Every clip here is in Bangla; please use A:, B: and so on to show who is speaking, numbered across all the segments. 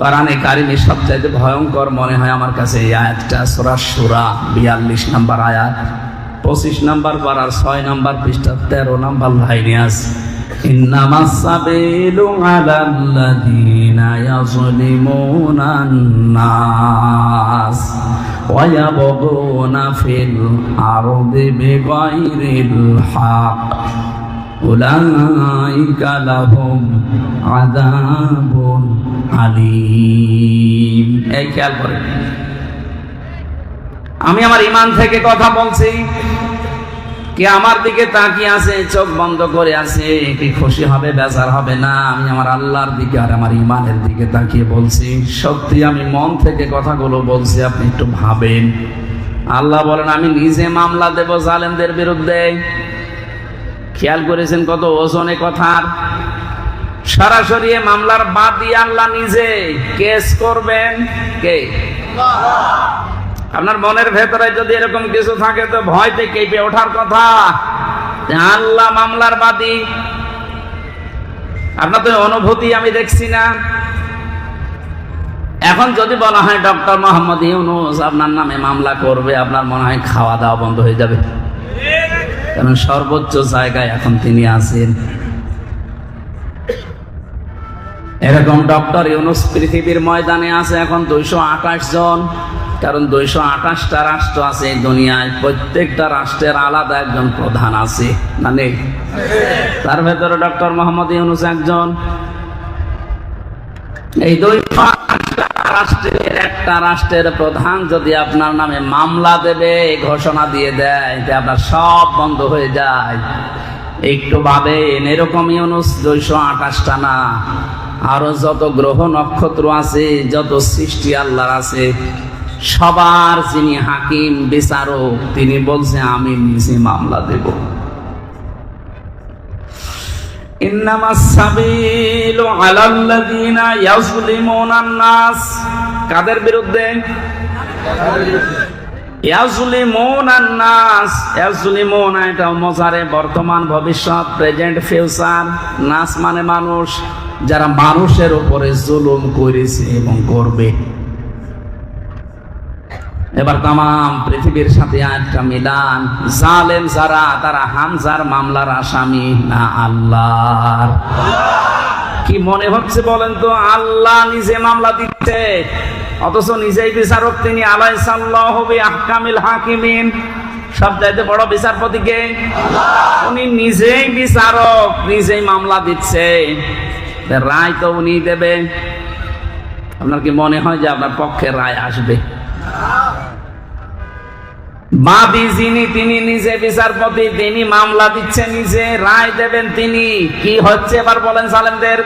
A: কোরআনে কারিমে সবচাইতে ভয়ঙ্কর মনে হয় আমার কাছে এই আয়াতটা সোরা সুরা বিয়াল্লিশ নাম্বার আয়াত পঁচিশ নাম্বার পাড়ার ছয় নাম্বার পৃষ্ঠা তেরো নাম্বার লাইনে আছে إنما السبيل على الذين يظلمون الناس ويبغون في الأرض بغير الحق এই খেয়াল আমি আমার ইমান থেকে কথা বলছি। কে আমার দিকে তাকিয়ে আছে, চোখ বন্ধ করে আছে, কি খুশি হবে, বেজার হবে না, আমি আমার আল্লাহর দিকে আর আমার ইমানের দিকে তাকিয়ে বলছি। সত্যি আমি মন থেকে কথাগুলো বলছি, আপনি একটু ভাবেন। আল্লাহ বলেন, আমি নিজে মামলা দেব জালেমদের বিরুদ্ধে। খেয়াল করেছেন কত ওজনে কথার? সরাসরি মামলার বাদ দিয়ে আল্লাহ নিজে কেস করবেন? কে? আপনার মনের ভেতরে যদি এরকম কিছু থাকে তো ভয়তে কেঁপে ওঠার কথা। আল্লাহ মামলার বাদী। আপনার তো অনুভূতি আমি দেখছি না। এখন যদি বলা হয় ডক্টর মোহাম্মদ ইউনুস আপনার নামে মামলা করবে, আপনার মনে হয় খাওয়া দাওয়া বন্ধ হয়ে যাবে। কারণ সর্বোচ্চ জায়গায় এখন তিনি আছেন? এরকম ডক্টর ইউনুস পৃথিবীর ময়দানে আছে এখন দুইশো আঠাশ জন। কারণ দুইশো আঠাশটা রাষ্ট্র আছে এই দুনিয়ায়, প্রত্যেকটা রাষ্ট্রের আলাদা একজন প্রধান আছে। না নেই? তার ভেতরে ডক্টর মোহাম্মদ ইউনুস একজন। এই দুইশো রাষ্ট্রের একটা রাষ্ট্রের প্রধান যদি আপনার নামে মামলা দেবে ঘোষণা দিয়ে দেয় আপনার সব বন্ধ হয়ে যায়। একটু ভাবেন, এরকম দুইশো আঠাশটা না, আরও যত গ্রহ নক্ষত্র আছে, যত সৃষ্টি আল্লাহর আছে, সবার যিনি হাকিম, বিচারক, তিনি বলছে, আমি নিজে মামলা দেব। কাদের বিরুদ্ধে? বর্তমান ভবিষ্যৎ, প্রেজেন্ট, ফিউচার। নাস মানে মানুষ, যারা মানুষের উপরে জুলুম করেছে এবং করবে। এবার তাম পৃথিবীর সাথে একটা মিলান। জালেম যারা তারা হামজার মামলার আসামি না আল্লাহ কি মনে হচ্ছে বলেন তো আল্লাহ নিজে মামলা দিচ্ছে অথচ নিজেই বিচারক তিনি আলাই সাল্লাহ হবে আহকামিল হাকিমিন। সব চাইতে বড় বিচারপতিকে উনি নিজেই বিচারক নিজেই মামলা দিচ্ছে। রায় তো উনি দেবে। আপনার কি মনে হয় যে আপনার পক্ষে রায় আসবে? তিনি নিজে বিচারপতি, তিনি মামলা দিচ্ছে নিজে, রায় দেবেন তিনি। কি হচ্ছে এবার বলেন সালেমদের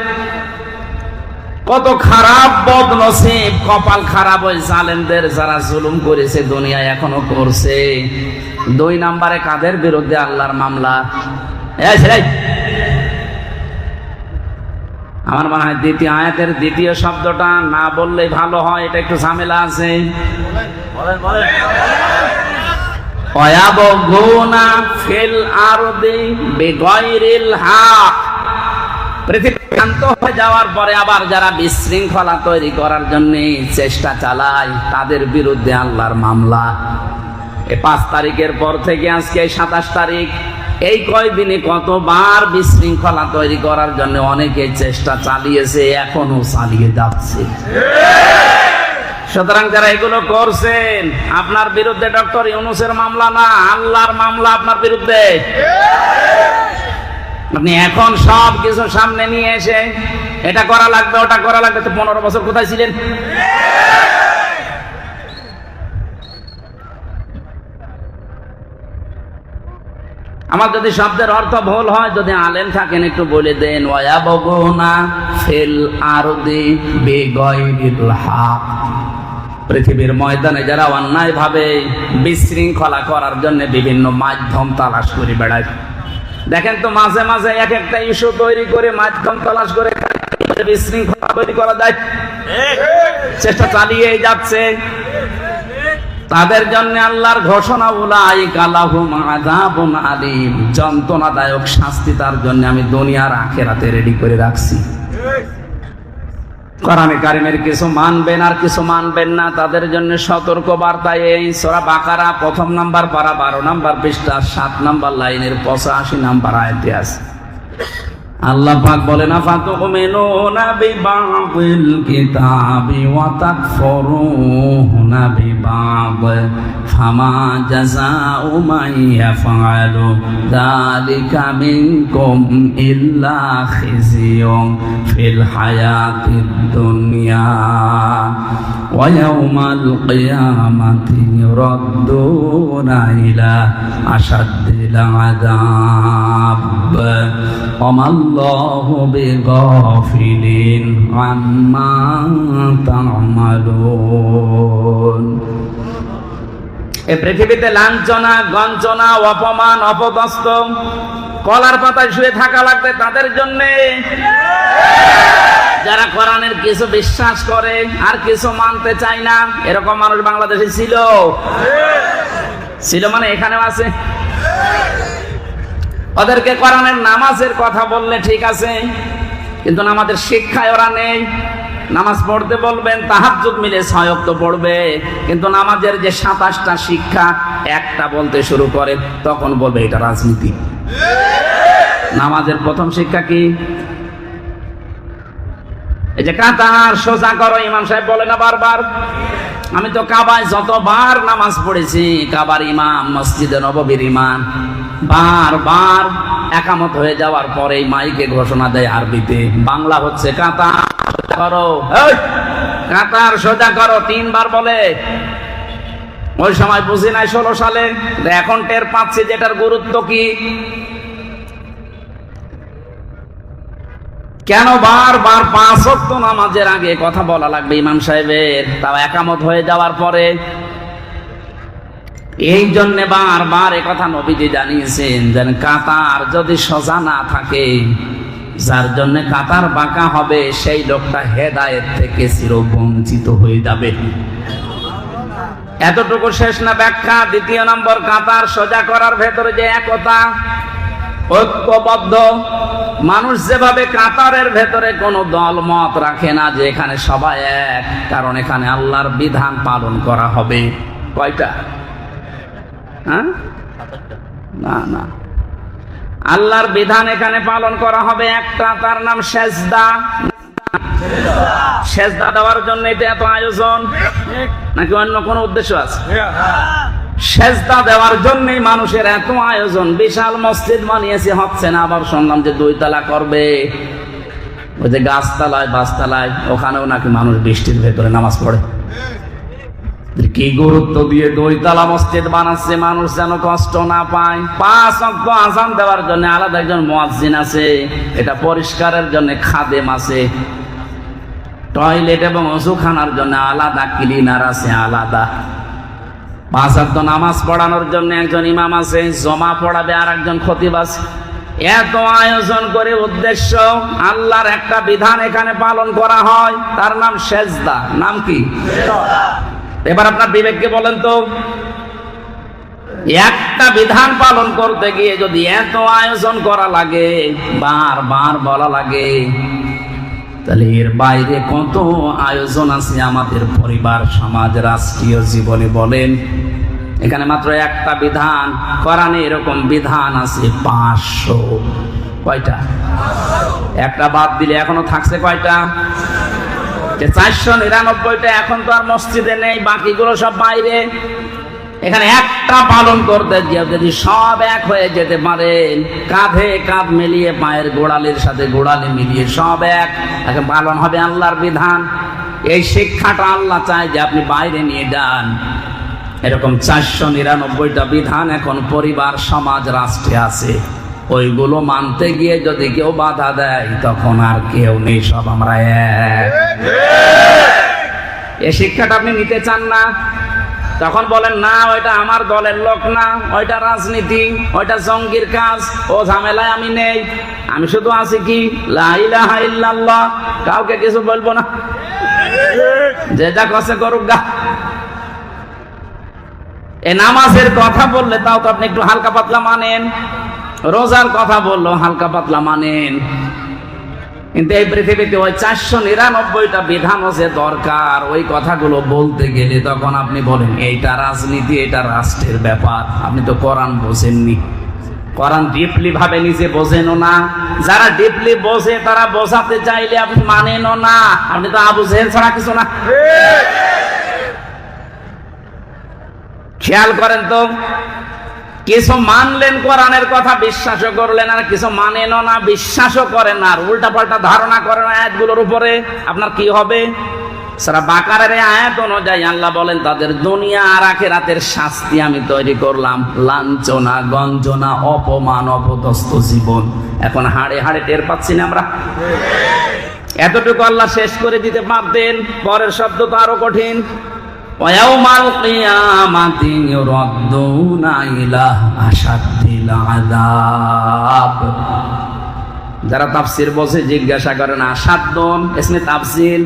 A: কত খারাপ বদনসিব, কপাল খারাপ ওই জালেমদের যারা জুলুম করেছে দুনিয়ায় এখনও করছে। দুই নাম্বারে কাদের বিরুদ্ধে আল্লাহর মামলা? আমার মনে হয় দ্বিতীয় আয়াতের দ্বিতীয় শব্দটা না বললে ভালো হয় এটা একটু ঝামেলা আছে। অয়াবগুনা ফিল আরদি বিগয়রিল পৃথিবী শান্ত হয়ে যাওয়ার পরে আবার যারা বিশৃঙ্খলা তৈরি করার জন্য চেষ্টা চালায় তাদের বিরুদ্ধে আল্লাহর মামলা। এই পাঁচ তারিখের পর থেকে আজকে সাতাশ তারিখ। এই কয়দিনে কতবার বিশৃঙ্খলা তৈরি করার জন্য অনেকে চেষ্টা চালিয়েছে এখনও চালিয়ে যাচ্ছে। সুতরাং যারা এগুলো করছেন, আপনার বিরুদ্ধে ডক্টর ইউনুসের মামলা না, আল্লাহর মামলা আপনার বিরুদ্ধে। আপনি এখন সব কিছু সামনে নিয়ে এসে, এটা করা লাগবে, ওটা করা লাগবে, তো পনেরো বছর কোথায় ছিলেন? আমার যদি শব্দের অর্থ ভুল হয় যদি আলেম থাকেন একটু বলে দেন ওয়াবগুনা ফিল আরদি বিগয়রিল হক। পৃথিবীর ময়দানে যারা অন্যায় ভাবে বিশৃঙ্খলা করার জন্য বিভিন্ন মাধ্যম তালাশ করে বেড়ায়। দেখেন তো মাঝে মাঝে এক একটা ইস্যু তৈরি করে মাধ্যম তালাশ করে বিশৃঙ্খলা তৈরি করা যায়। চেষ্টা চালিয়ে যাচ্ছে। তাদের জন্য আল্লাহর ঘোষণা উলাই কালাহুম আযাবুন আলিম। যন্ত্রণাদায়ক শাস্তি তার জন্য আমি দুনিয়ার আখেরাতে রেডি করে রাখছি। কারিমের কিছু মানবেন আর কিছু মানবেন না, তাদের জন্য সতর্ক বার্তায় এই। সোরা বাকারা প্রথম নাম্বার পারা বারো নাম্বার পৃষ্ঠা, সাত নাম্বার লাইনের পঁচাশি নাম্বার আয়তে আছে। আল্লাহ পাক বলেন নাবি বিবাদিল কিতাবি ওয়া তাকফুরুনা বিবাদ, ফামা জাযাউ মান ইয়াফআলু, যালিকা মিনকুম ইল্লা খিজিয়ুন ফিল হায়াতিদ দুনিয়া ওয়া ইয়াউমাল কিয়ামাতি ইউরাদ্দুনা ইলা আশাদ্দিল আযাব. ওয়া الله بغافل عما تعملون এ পৃথিবীতে লাঞ্ছনা গঞ্চনা অপমান অপদস্থ কলার পাতায় শুয়ে থাকা লাগবে তাদের জন্য যারা কোরআনের কিছু বিশ্বাস করে আর কিছু মানতে চায় না এরকম মানুষ বাংলাদেশে ছিল ছিল মানে এখানেও আছে ওদেরকে কোরআনের নামাজের কথা বললে ঠিক আছে, কিন্তু নামাজের শিক্ষায় ওরা নেই। নামাজ পড়তে বলবেন, তাহাজ্জুদ মিলে ছয়ক্ত পড়বে, কিন্তু নামাজের যে সাতাশটা শিক্ষা, একটা বলতে শুরু করে, তখন বলবে এটা রাজনীতি। নামাজের প্রথম শিক্ষা কি? এই যে কাতার, সোজা করো, ইমাম সাহেব বলে না বারবার? আমি তো কাবায় যতবার নামাজ পড়েছি, কাবার ইমাম, মসজিদে নববীর ইমাম বারবার একামত হয়ে যাওয়ার পরে মাইকে ঘোষণা দেয় আরবিতে। বাংলা হচ্ছে কাতার কাতার, সোজা করো, তিনবার বলে। ওই সময় বুঝি নাই ষোলো সালে। এখন টের পাচ্ছি যেটার গুরুত্ব কি। কেন বারবার পাঁচ ওয়াক্ত নামাজের আগে কথা বলা লাগবে ইমাম সাহেবের? তাও একামত হয়ে যাওয়ার পরে এই জন্য বারবার এ কথা নবীজি জানিয়েছেন যেন কাতার যদি সোজা না থাকে, যার জন্য কাতার বাঁকা হবে, সেই লোকটা হেদায়েত থেকে চিরবঞ্চিত হয়ে যাবে। এতটুকু শেষ না ব্যাখ্যা, দ্বিতীয় নম্বর, কাতার সোজা করার ভেতরে যে একতা ঐক্যবদ্ধ, মানুষ যেভাবে কাতারের ভেতরে কোনো দল মত রাখে না, যে এখানে সবাই এক, কারণ এখানে আল্লাহর বিধান পালন করা হবে। কয়টা? হ্যাঁ? না না। আল্লাহর বিধান এখানে পালন করা হবে একটা তার নাম সেজদা। সেজদা দেওয়ার জন্য এটা এত আয়োজন? নাকি অন্য কোনো উদ্দেশ্য আছে? সেজদা দেওয়ার জন্যই মানুষের এত আয়োজন। বিশাল মসজিদ বানিয়েছে হচ্ছে না? আবার শুনলাম যে দুই তালা করবে। ওই যে গাছতলায় বাসতলায় ওখানেও নাকি মানুষ বৃষ্টির ভেতরে নামাজ পড়ে। কি গুরুত্ব দিয়ে দুইতলা মসজিদ বানাচ্ছে, মানুষ যেন কষ্ট না পায়। পাঁচ অক্ট আজান দেওয়ার জন্য আলাদা একজন মুয়াজ্জিন আছে, এটা পরিষ্কারের জন্য খাদেম আছে। টয়লেট এবং ওষুখানার জন্য আলাদা, ক্লিনার আছে আলাদা। পাঁচ অক্ট নামাজ পড়ানোর জন্য একজন ইমাম আছে, জমা পড়াবে আর একজন খতিব আছে। এত আয়োজন করে উদ্দেশ্য, আল্লাহর একটা বিধান এখানে পালন করা হয়, তার নাম সেজদা। নাম কি? এবার আপনার বিবেককে বলেন তো, একটা বিধান পালন করতে গিয়ে যদি এত আয়োজন করা লাগে, বারবার বলা লাগে, তাহলে এর বাইরে কত আয়োজন আছে আমাদের পরিবার, সমাজ, রাষ্ট্রীয় জীবনে বলেন। এখানে মাত্র একটা বিধান, কোরআনে এরকম বিধান আছে, পাঁচশো। কয়টা? একটা বাদ দিলে এখনও থাকছে কয়টা? যে চারশো নিরানব্বইটা এখন তো আর মসজিদে নেই, বাকিগুলো সব বাইরে। এখানে একটা পালন করতে গিয়ে যদি সব এক হয়ে যেতে পারে, কাঁধে কাঁধ মিলিয়ে, পায়ের গোড়ালির সাথে গোড়ালি মিলিয়ে সব এক। এখন পালন হবে আল্লাহর বিধান। এই শিক্ষাটা আল্লাহ চায় যে আপনি বাইরে নিয়ে যান। এরকম চারশো নিরানব্বইটা বিধান এখন পরিবার, সমাজ, রাষ্ট্রে আছে। ওইগুলো মানতে গিয়ে যদি কেউ বাধা দেয়, তখন আর কেউ নেই, সব আমরা এ শিক্ষাটা আপনি নিতে চান না? তখন বলেন, না, ওইটা আমার দলের লোক না। ওইটা রাজনীতি, ওইটা জঙ্গির কাজ। ও ঝামেলায় আমি নেই। আমি শুধু আছি কি? কাউকে কিছু বলব না? যে যা কষে করুক গা। এ নামাজের কথা বললে তাও তো আপনি একটু হালকা পাতলা মানেন। রোজার কথা বলল, হালকা পাতলা মানেন। কিন্তু এই পৃথিবীতে ওই চারশো নিরানব্বইটা বিধানও যে দরকার, ওই কথাগুলো বলতে গেলে তখন আপনি বলেন, এইটা রাজনীতি, এটা রাষ্ট্রের ব্যাপার। আপনি তো কোরআন বোঝেননি। কোরআন ডিপলি ভাবে নিজে বোঝেনও না। যারা ডিপলি বোঝে, তারা বোঝাতে চাইলে আপনি মানেনও না। আপনি তো আবু জেহেল ছাড়া কিছু না। খেয়াল করেন তো কিছু মানলেন কোরআনের কথা, বিশ্বাসও করলেন, আর কিছু মানেন না, বিশ্বাসও করেন আর উল্টা পাল্টা ধারণা করেন আয়াতগুলোর উপরে। আপনার কি হবে? সারা বাকারের আয়াত অনুযায়ী আল্লাহ বলেন, তাদের দুনিয়া আর আখের আখেরাতের শাস্তি আমি তৈরি করলাম। লাঞ্ছনা, গঞ্জনা, অপমান, অপদস্থ জীবন। এখন হাড়ে হাড়ে টের পাচ্ছি না আমরা। এতটুকু আল্লাহ শেষ করে দিতে পারতেন, পরের শব্দ তো আরও কঠিন। ويوم القيامة يردون إلى أشد العذاب যারা তাফসির বসে জিজ্ঞাসা করেন আসাদ্দন এসমে তাফসির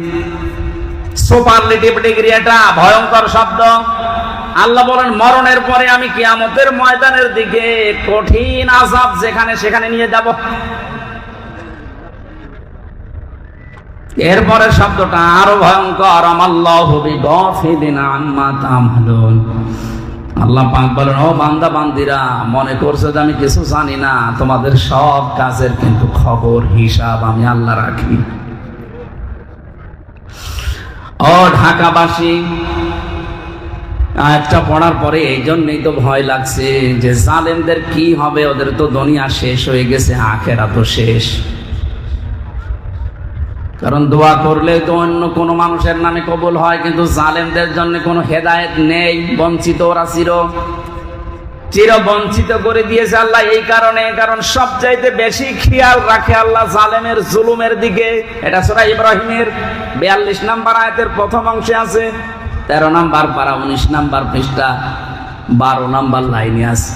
A: সুপারলেটিভ ডিগ্রি এটা ভয়ঙ্কর শব্দ আল্লাহ বলেন মরণের পরে আমি কিয়ামতের ময়দানের দিকে কঠিন আজাব যেখানে সেখানে নিয়ে যাব এরপরে শব্দটা আরও ভয়ঙ্কর আল্লাহ পাক বলেন, ও বান্দা, বান্দিরা, মনে করছ যে আমি কিছু জানি না? তোমাদের সব কাজের কিন্তু খবর, হিসাব আমি আল্লাহ রাখি। ও ঢাকাবাসী একটা পড়ার পরে এই জন্যই তো ভয় লাগছে যে জালেমদের কি হবে? ওদের তো দুনিয়া শেষ হয়ে গেছে আখেরা তো শেষ। কারণ দোয়া করলে তো অন্য কোনো মানুষের নামে কবুল হয়, কিন্তু জালেমদের জন্য কোনো হেদায়েত নেই, বঞ্চিত ওরা চির। চির বঞ্চিত করে দিয়েছে আল্লাহ এই কারণে, কারণ সবচাইতে বেশি খেয়াল রাখে আল্লাহ জালেমের জুলুমের দিকে। এটা সুরা ইব্রাহিমের বিয়াল্লিশ নাম্বার আয়াতের প্রথম অংশে আছে। তেরো নাম্বার পারা, উনিশ নাম্বার পৃষ্ঠা, বারো নাম্বার লাইনে আছে।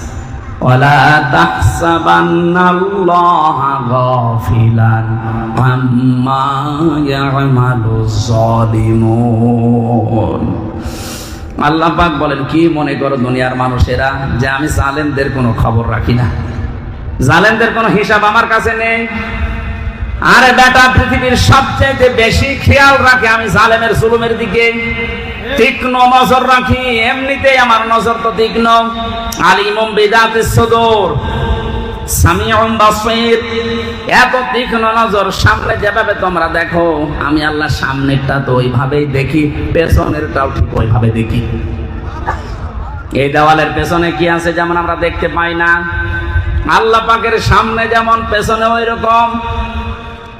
A: ولا تحسبن الله غافلا عما يعمل الظالمون আল্লাহ পাক বলেন কি মনে করো দুনিয়ার মানুষেরা যে আমি জালেমদের কোনো খবর রাখি না জালেমদের কোনো হিসাব আমার কাছে নেই আরে বেটা পৃথিবীর সবচেয়ে বেশি খেয়াল রাখে আমি জালেমের জুলুমের দিকে তীক্ষ্ণ নজর রাখি, এমনিতেই আমার নজর তো তীক্ষ্ণ। আলিমম বেদাতে সদর। সামনে এই দেওয়ালের পেছনে কি আছে যেমন আমরা দেখতে পাই না? আল্লাহ পাকের সামনে যেমন, পেছনে ওই রকম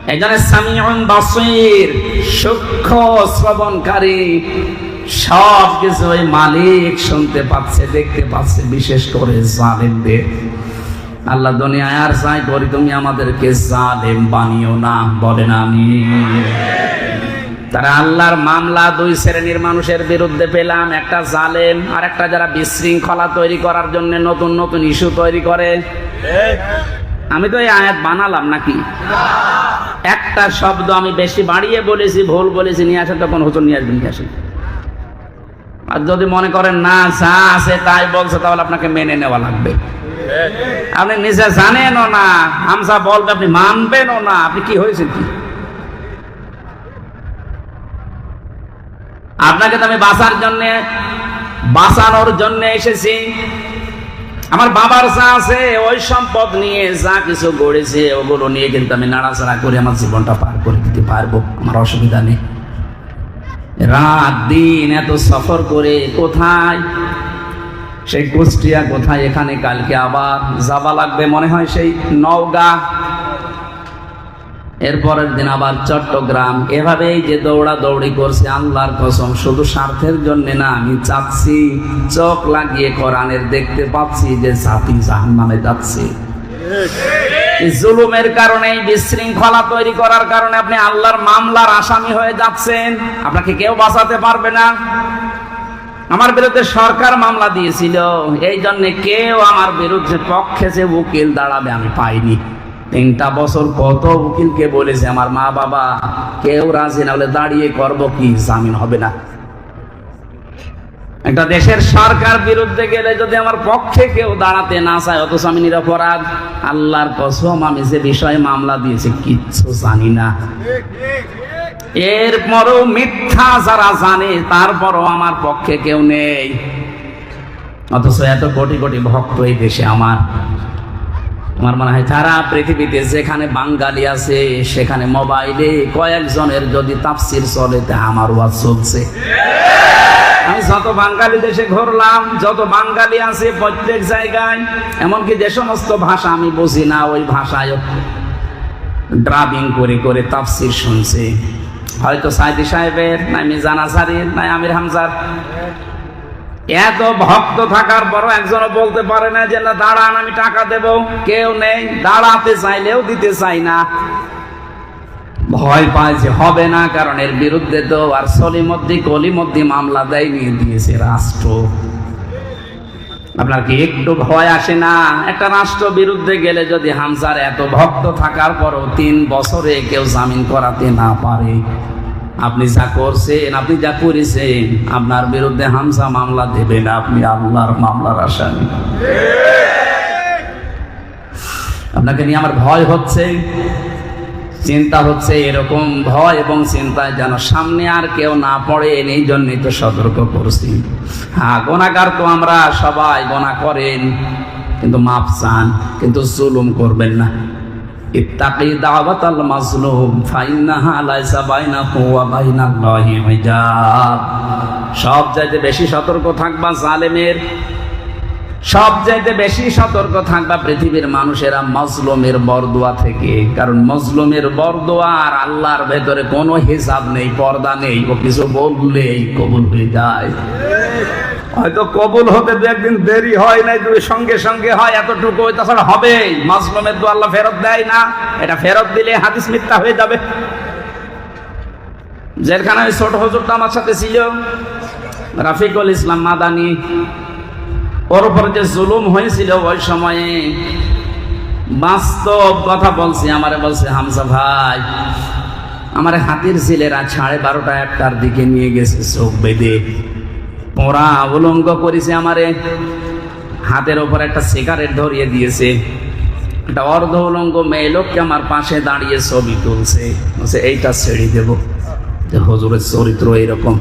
A: এখানে সামিউন বাসীর সূক্ষ্ম শ্রবণকারী সব কিছু ওই মালিক শুনতে পাচ্ছে, দেখতে পাচ্ছে, বিশেষ করে জালেমদের। আল্লাহ দুনিয়ায় আর চাই করি, তুমি আমাদেরকে জালেম বানিও না, বলেন আমি তারা আল্লাহর মামলা দুই শ্রেণির মানুষের বিরুদ্ধে পেলাম, একটা জালেম আর একটা যারা বিশৃঙ্খলা তৈরি করার জন্য নতুন নতুন ইস্যু তৈরি করে। আমি তো এই আয়াত বানালাম নাকি? একটা শব্দ আমি বেশি বাড়িয়ে বলেছি, ভুল বলেছি, নিয়ে আসেন, তখন হুজুর নিয়ে আসবেন, নিয়ে আসেন। আর যদি মনে করেন, না, যা আছে তাই বলছে, তাহলে আপনাকে মেনে নেওয়া লাগবে। আপনি নিজে জানেনও না হামসা বলবে, আপনি মানবেনও না। আপনি কি হয়েছেন কি? আপনাকে তো আমি বাঁচার জন্যে, বাঁচানোর জন্য এসেছি। আমার বাবার যা আছে, ওই সম্পদ নিয়ে যা কিছু গড়েছে, ওগুলো নিয়ে কিন্তু আমি নাড়াচাড়া করে আমার জীবনটা পার করে দিতে পারব। আমার অসুবিধা নেই। রাত, দিন, এত সফর করে কোথায়? সেই কুষ্টিয়া কোথায়, এখানে কালকে আবার যাবা লাগবে মনে হয় সেই নওগা। এরপরের দিন আবার চট্টগ্রাম। এভাবেই যে দৌড়া দৌড়ি করছে, আল্লাহর কসম, শুধু স্বার্থের জন্য না, আমি চাচ্ছি, চোখ লাগিয়ে কোরআনের দেখতে পাচ্ছি যে জাতি জাহান নামে যাচ্ছে। জুলুমের কারণে বিশৃঙ্খলা তৈরি করার কারণে আপনি আল্লাহর মামলার আসামি হয়ে যাচ্ছেন। আপনাকে কেউ বাঁচাতে পারবে না। আমার বিরুদ্ধে সরকার মামলা দিয়েছিল। এই জন্য কেউ আমার বিরুদ্ধে পক্ষে যে উকিল দাঁড়াবে আমি পাইনি। তিনটা বছর কত উকিলকে বলেছে, আমার মা বাবা, কেউ রাজি না হলে দাঁড়িয়ে করব কি? জামিন হবে না। একটা দেশের সরকার বিরুদ্ধে গেলে যদি আমার পক্ষে কেউ দাঁড়াতে না চায়, অথচ আমি নিরপরাধ, আল্লাহর কসম, আমি যে বিষয়ে মামলা দিয়েছি, কিচ্ছু জানি না। এরপরও মিথ্যা যারা জানে, তারপরও আমার পক্ষে কেউ নেই। অথচ এত কোটি কোটি ভক্ত এই দেশে আমার। আমার মনে হয় সারা পৃথিবীতে যেখানে বাঙালি আছে, সেখানে মোবাইলে কয়েকজনের যদি তাফসির চলে, তা আমার ওয়াজ চলছে। আমি যত বাঙালি দেশে ঘুরলাম, যত বাঙালি আছে প্রত্যেক জায়গায়, এমনকি যে সমস্ত ভাষা আমি বুঝি না, ওই ভাষায় ড্রাবিং করে করে তাফসির শুনছে। হয়তো সাইদি সাহেবের নাই মিজান আসারির নাই আমির হামজার। এত ভক্ত থাকার পরও একজনও বলতে পারে না যে, না, দাঁড়ান, আমি টাকা দেব। কেউ নেই, দাঁড়াতে চাইলেও দিতে চাই না। ভয় পায় যে হবে না, কারণ এর বিরুদ্ধে তো আর সলিমদ্দি কলিমদ্দি মামলা দেয় নিয়ে দিয়েছে রাষ্ট্র। আপনার কি একটু ভয় আসে না? একটা রাষ্ট্র বিরুদ্ধে গেলে যদি হামসার এত ভক্ত থাকার পরও তিন বছরে কেউ জামিন করাতে না পারে। আপনি যা করছেন, আপনি যা করেছেন, আপনার বিরুদ্ধে হামসা মামলা দেবে না, আপনি আল্লাহর মামলার আসামি। আপনাকে নিয়ে আমার ভয় হচ্ছে। চিন্তা হচ্ছে এরকম ভয় এবং চিন্তায় যেন সামনে আর কেউ না পড়ে এই জন্যই তো সতর্ক করছি। হ্যাঁ গোনাকার তো আমরা সবাই গোনা করেন, কিন্তু মাপ চান, কিন্তু জুলুম করবেন না। সব চাইতে বেশি সতর্ক থাকবা জালেমের সব চাইতে বেশি সতর্ক থাকবা পৃথিবীর মানুষেরা মজলুমের বরদোয়া থেকে। কারণ মজলুমের বরদোয়া আর আল্লাহর ভেতরে কোনো হিসাব নেই, পর্দা নেই, ও কিছু বললেই কবুল হয়ে যায়। হয়তো কবুল হতে দু একদিন দেরি হয় নাই তুমি সঙ্গে সঙ্গে হয়, এতটুকু তাছাড়া হবে মাজলুমের দোয়া আল্লাহ ফেরত দেয় না, এটা ফেরত দিলে হাদিস মিথ্যা হয়ে যাবে। ওই ছোট হজুরটা আমার সাথে ছিল, রাফিকুল ইসলাম মাদানি ওর উপর যে জুলুম হয়েছিল ওই সময়ে, বাস্তব কথা বলছি, আমারে বলছে হামসা ভাই, আমার হাতির ছেলেরা সাড়ে বারোটা একটার দিকে নিয়ে গেছে চোখ বেঁধে। ওরা উলঙ্গ করেছে আমারে। হাতের ওপর একটা সিগারেট ধরিয়ে দিয়েছে। একটা অর্ধ উলঙ্গ মেয়ে লোককে আমার পাশে দাঁড়িয়ে ছবি তুলছে। এইটা ছেড়ে দেব। যে হজুরের চরিত্র এরকম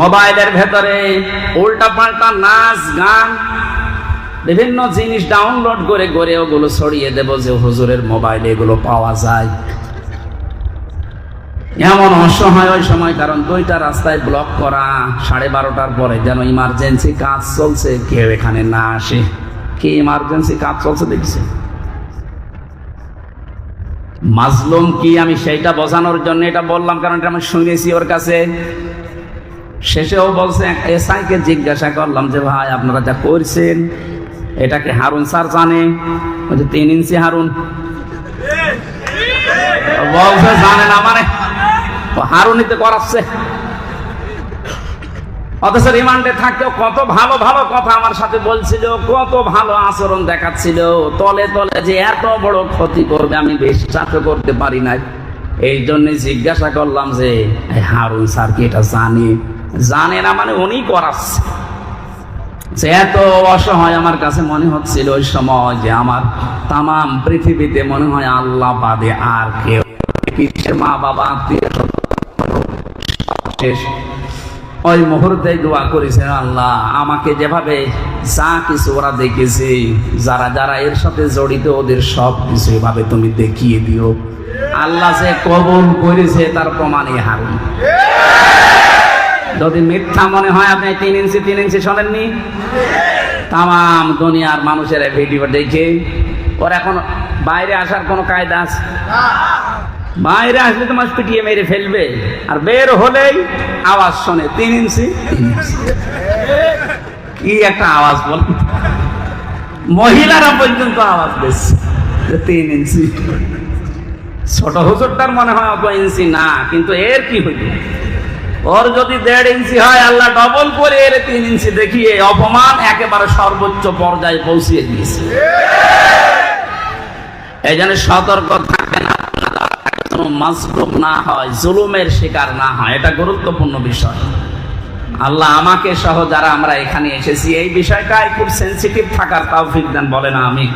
A: মোবাইলের ভেতরে উল্টা পাল্টা নাচ, গান, বিভিন্ন জিনিস ডাউনলোড করে করে ওগুলো ছড়িয়ে দেব যে হুজুরের মোবাইলে এগুলো পাওয়া যায়। এমন অসহায় ওই সময়, কারণ দুইটা রাস্তায় ব্লক করা সাড়ে বারোটার পরে যেন ইমার্জেন্সি কাজ চলছে, কেউ এখানে না আসে। কি ইমার্জেন্সি কাজ চলছে দেখছে? মাজলুম কি আমি সেইটা বোঝানোর জন্য এটা বললাম, কারণ এটা আমি শুনেছি ওর কাছে। শেষেও বলছে, এসআইকে জিজ্ঞাসা করলাম যে, ভাই, আপনারা যা করছেন এটাকে হারুন স্যার জানে? বলছে, তিন ইঞ্চি হারুন। বলছে, জানে না মানে? হারুনিতে করাচ্ছে। অথচ রিমান্ডে থাকতেও কত ভালো ভালো কথা আমার সাথে বলছিল, কত ভালো আচরণ দেখাচ্ছিল। তলে তলে যে এত বড় ক্ষতি করবে, আমি বিশ্বাস করতে পারি নাই। এই জন্য জিজ্ঞাসা করলাম যে হারুন স্যার কি এটা জানে? জানে না মানে উনি করাচ্ছে। যে এত অসহায় আমার কাছে মনে হচ্ছিল ওই সময় যে আমার তাম পৃথিবীতে মনে হয় আল্লাহ বাদে আর কেউ মা বাবা ওই মুহূর্তে দোয়া করেছেন, আল্লাহ, আমাকে যেভাবে যা কিছু ওরা দেখেছে, যারা যারা এর সাথে জড়িত, ওদের সব কিছু এভাবে তুমি দেখিয়ে দিও। আল্লাহ যে কবল করেছে, তার প্রমাণই হারুন। যদি মিথ্যা মনে হয়, আপনি তিন ইঞ্চি তিন ইঞ্চি শোনেননি? তাম দুনিয়ার মানুষের ভিডিও দেখে। ওর এখন বাইরে আসার কোনো কায়দা আছে? বাইরে আসলে তোমার পিটিয়ে মেরে ফেলবে। আর বের হলেই আওয়াজ শোনে, তিন ইঞ্চি কি একটা আওয়াজ বল। মহিলারা পর্যন্ত আওয়াজ দিচ্ছে তিন ইঞ্চি। ছোট হুজুরটার মনে হয় অত ইঞ্চি না, কিন্তু এর কি হইল? ওর যদি দেড় ইঞ্চি হয়, আল্লাহ ডবল করে এর তিন ইঞ্চি দেখিয়ে অপমান একেবারে সর্বোচ্চ পর্যায়ে পৌঁছিয়ে দিয়েছে। এই জন্য সতর্ক থাকেন মাজলুম না হয়, জুলুমের শিকার না হয়, এটা গুরুত্বপূর্ণ বিষয়। আল্লাহ আমাকে সহ যারা আমরা এখানে এসেছি, এই বিষয়টাই খুব সেন্সিটিভ থাকার তাও দেন বলে না আমি